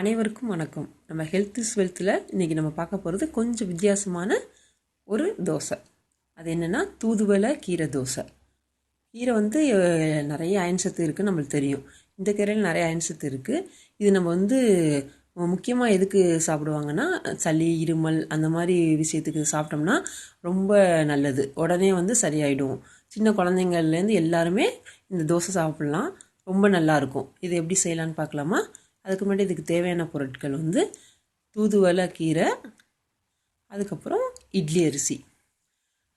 அனைவருக்கும் வணக்கம். நம்ம ஹெல்த் இஸ் வெல்த்தில் இன்றைக்கி நம்ம பார்க்க போகிறது கொஞ்சம் வித்தியாசமான ஒரு தோசை. அது என்னென்னா தூதுவளை கீரை தோசை. கீரை வந்து நிறைய அயன் சத்து இருக்குன்னு நம்மளுக்கு தெரியும். இந்த கீரையில் நிறைய அயன் சத்து இருக்குது இது நம்ம வந்து முக்கியமாக எதுக்கு சாப்பிடுவாங்கன்னா சளி இருமல் அந்த மாதிரி விஷயத்துக்கு சாப்பிட்டோம்னா ரொம்ப நல்லது. உடனே வந்து சரியாயிடும். சின்ன குழந்தைங்கள்லேருந்து எல்லாருமே இந்த தோசை சாப்பிட்லாம். ரொம்ப நல்லா இருக்கும். இது எப்படி செய்யலான்னு பார்க்கலாமா? அதுக்கு முன்னாடி இதுக்கு தேவையான பொருட்கள் வந்து தூதுவளை கீரை அதுக்கப்புறம் இட்லி அரிசி.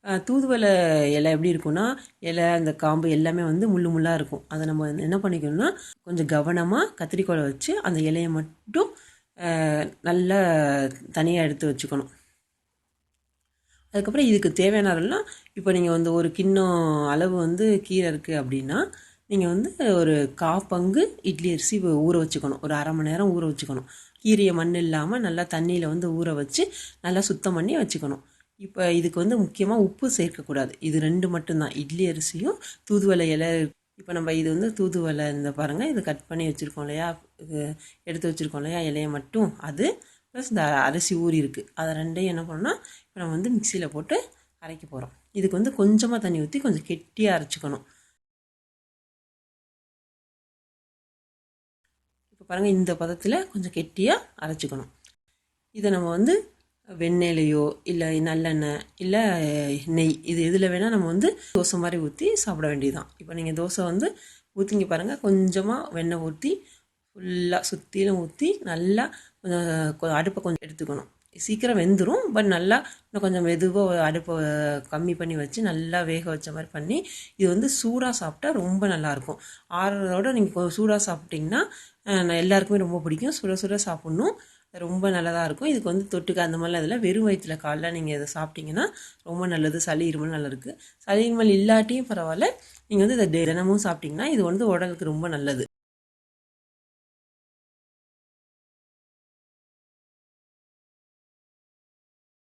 தூதுவலை தூதுவளை இலை எப்படி இருக்கும்னா இலை அந்த காம்பு எல்லாமே வந்து முள்ளு முள்ளாக இருக்கும். அதை நம்ம என்ன பண்ணிக்கணும்னா கொஞ்சம் கவனமாக கத்திரிக்கோலை வச்சு அந்த இலையை மட்டும் நல்லா தனியாக எடுத்து வச்சுக்கணும். அதுக்கப்புறம் இதுக்கு தேவையான அளவுலாம் இப்போ நீங்கள் வந்து ஒரு கிண்ணம் அளவு வந்து கீரை இருக்குது அப்படின்னா நீங்கள் வந்து ஒரு கா பங்கு இட்லி அரிசி ஊற வச்சுக்கணும். ஒரு அரை மணி நேரம் ஊற வச்சுக்கணும். கீரையை மண் இல்லாமல் நல்லா தண்ணியில் வந்து ஊற வச்சு நல்லா சுத்தம் பண்ணி வச்சுக்கணும். இப்போ இதுக்கு வந்து முக்கியமாக உப்பு சேர்க்கக்கூடாது. இது ரெண்டு மட்டும்தான். இட்லி அரிசியும் தூதுவளை இலை இப்போ நம்ம இது வந்து தூதுவளை இந்த பாருங்கள் இது கட் பண்ணி வச்சுருக்கோம் இல்லையா? இது எடுத்து வச்சுருக்கோம் இல்லையா? இலையை மட்டும். அது ப்ளஸ் இந்த அரிசி ஊறி இருக்குது அதை ரெண்டையும் என்ன பண்ணோம்னா இப்போ நம்ம வந்து மிக்சியில் போட்டு அரைக்க போகிறோம் இதுக்கு வந்து கொஞ்சமாக தண்ணி ஊற்றி கொஞ்சம் கெட்டியாக அரைச்சிக்கணும். இப்போ பாருங்கள் இந்த பதத்தில் கொஞ்சம் கெட்டியாக அரைச்சிக்கணும். இதை நம்ம வந்து வெண்ணெயிலையோ இல்லை நல்லெண்ணெய் இல்லை நெய் இது எதில் வேணால் நம்ம வந்து தோசை மாதிரி ஊற்றி சாப்பிட வேண்டியதுதான். இப்போ நீங்கள் தோசை வந்து ஊற்றிங்க பாருங்கள் கொஞ்சமாக வெண்ணெய் ஊற்றி ஃபுல்லாக சுற்றிலும் ஊற்றி நல்லா கொஞ்சம் கொ- அடுப்பை கொஞ்சம் எடுத்துக்கணும். சீக்கிரம் வெந்துடும் பட் நல்லா இன்னும் கொஞ்சம் மெதுவாக அடுப்பை கம்மி பண்ணி வச்சு நல்லா வேக வச்ச மாதிரி பண்ணி இது வந்து சூடாக சாப்பிட்டா ரொம்ப நல்லாயிருக்கும் ஆறுறதோட நீங்கள் சூடாக சாப்பிட்டிங்கன்னா நான் எல்லாருக்குமே ரொம்ப பிடிக்கும். சுட சுட சாப்பிட்ணும். ரொம்ப நல்லதாக இருக்கும். இதுக்கு வந்து தொட்டுக்க அந்த மாதிரிலாம் இதில் வெறும் வயிற்றுல காலைல நீங்கள் இதை சாப்பிட்டீங்கன்னா ரொம்ப நல்லது. சளி இருமல் நல்லா இருக்குது சளி இருமல் இல்லாட்டியும் பரவாயில்ல. நீங்கள் வந்து இதை தினமும் சாப்பிட்டிங்கன்னா இது வந்து உடலுக்கு ரொம்ப நல்லது.